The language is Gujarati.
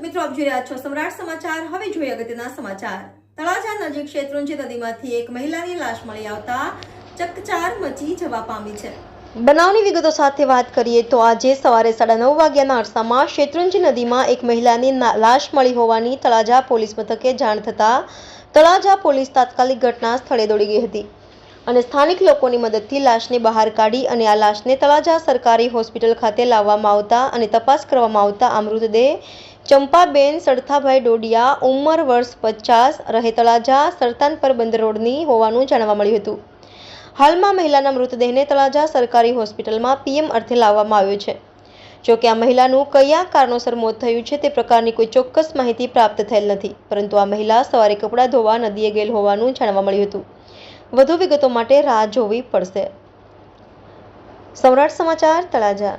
દર્શક મિત્રો, આપ જોઈ રહ્યા છો સમ્રાટ સમાચાર. હવે જોઈએ અગત્યના સમાચાર. તળાજા નજીક શેત્રુંજી નદીમાંથી એક મહિલાની લાશ મળી આવતા ચકચાર મચી જવા પામી છે. બનાવની વિગતો સાથે વાત કરીએ તો આજે સવારે સાડા નવ વાગ્યાના અરસામાં શેત્રુંજી નદીમાં એક મહિલાની લાશ મળી હોવાની તળાજા પોલીસ મથકે જાણ થતાં તળાજા પોલીસ તાત્કાલિક ઘટના સ્થળે દોડી ગઈ હતી. અને સ્થાનિક લોકોની મદદથી લાશને બહાર કાઢી અને આ લાશને તળાજા સરકારી હોસ્પિટલ ખાતે લાવવામાં આવતા અને તપાસ કરવામાં આવતા આ મૃતદેહ ચંપાબેન સડથાભાઈ ડોડિયા, ઉંમર વર્ષ પચાસ રહે તળાજા સરતાનપર બંદર રોડની હોવાનું જાણવા મળ્યું હતું. હાલમાં મહિલાના મૃતદેહને તળાજા સરકારી હોસ્પિટલમાં પીએમ અર્થે લાવવામાં આવ્યો છે. જોકે આ મહિલાનું કયા કારણોસર મોત થયું છે તે પ્રકારની કોઈ ચોક્કસ માહિતી પ્રાપ્ત થયેલ નથી, પરંતુ આ મહિલા સવારે કપડાં ધોવા, નદીએ ગયેલ હોવાનું જાણવા મળ્યું હતું. વધુ વિગતો માટે રાહ જોવી પડશે. સમ્રાટ સમાચાર, તળાજા.